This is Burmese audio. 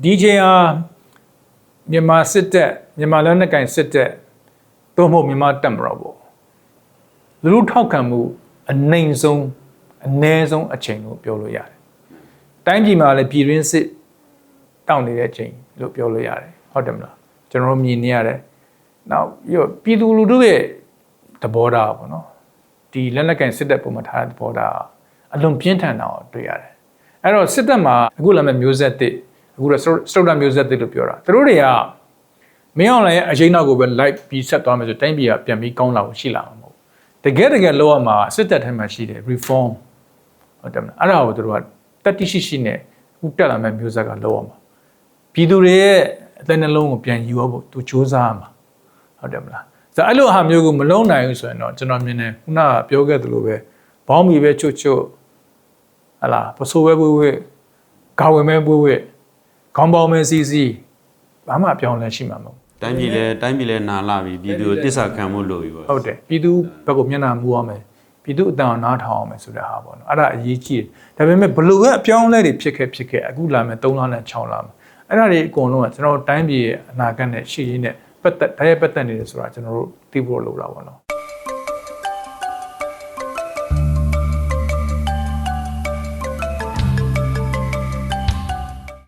ဒီချိန်ဟာမြန်မာစစ်တပ်မြန်မာလက်နက်ကင်စစ်တပ်သို့မဟုတ်မြန်မာတပ်မတော်ပေါ့လူလူထောက်ခံမှုအနိုင်ဆုံးအ ਨੇ ဆုံးအချိန်လို့ပြောလို့ရတယ်တိုင်းပြည်မှာလည်းပြည်တွင်းစစ်တောင့်နေတဲ့အချိန်လို့ပြောလို့ရတယ်ဟုတ်တယ်မလားကျွန်တော်တို့မြင်နေရတယ်နောက်ပြီးတော့ပြည်သူလူထုရဲ့သဘောထားပေါ့နော်ဒီလက်နက်ကင်စစ်တပ်ပုံမှာထားတဲ့သဘောထားအလွန်ပြင်းထန်တာကိုတွေ့ရတယ်အဲ့တော့စစ်တပ်မှာအခုလည်းမဲ့မျိုးဆက်တစ် အခုတော့စတုတ္တမျိုးဆက်တစ်လို့ပြောတာသူတို့တွေကမင်းအောင်လည်းရဲ့အချိန်နောက်ကိုပဲ live ပြီးဆက်သွားမယ်ဆိုတိုင်းပြည်ကပြန်ပြီးကောင်းလာဖို့ရှိလာမှာမဟုတ်ဘူးတကယ်တကယ်လောက်ရမှာစစ်တပ်ထဲမှာရှိတယ် reform ဟုတ်တယ်မလားအဲ့ဒါကိုသူတို့ကတတိရှိရှိနဲ့ဥတက်လာမဲ့မျိုးဆက်ကလောက်ရမှာပြည်သူတွေရဲ့အသက်နှလုံးကိုပြန်ယူရဖို့သူစ조사ရမှာဟုတ်တယ်မလားဆိုတော့အဲ့လိုအဟာမျိုးကိုမလုံးနိုင်ဘူးဆိုရင်တော့ကျွန်တော်မြင်တယ်ခုနကပြောခဲ့သလိုပဲဘောင်းမီပဲချွတ်ချွတ်ဟလာပစိုးပဲပွေးပွေးဂါဝင်ပဲပွေးပွေး ခေါင်းပေါင်းပဲစီစီဘာမှအပြောင်းလဲရှိမှာမဟုတ်ဘူးတိုင်းပြည်လဲတိုင်းပြည်လဲနာလာပြီပြည်သူကိုတစ္ဆာခံမှုလို့ပြီပေါ့ဟုတ်တယ်ပြည်သူဘက်ကမျက်နှာမူအောင်မယ်ပြည်သူအတန်အောင်နားထောင်အောင်မယ်ဆိုတဲ့ဟာပေါ့နော်အဲ့ဒါအရေးကြီးတယ်ဒါပေမဲ့ဘလို့ပဲအပြောင်းအလဲတွေဖြစ်ခဲ့ဖြစ်ခဲ့အခုလာမယ်3လနဲ့6လမှာအဲ့ဒါတွေအကုန်လုံးကကျွန်တော်တို့တိုင်းပြည်ရဲ့အနာဂတ်နဲ့ရှေ့ရင်းနဲ့ပတ်သက်တည်းပတ်သက်နေတယ်ဆိုတာကျွန်တော်တို့သိဖို့လိုတာပေါ့နော်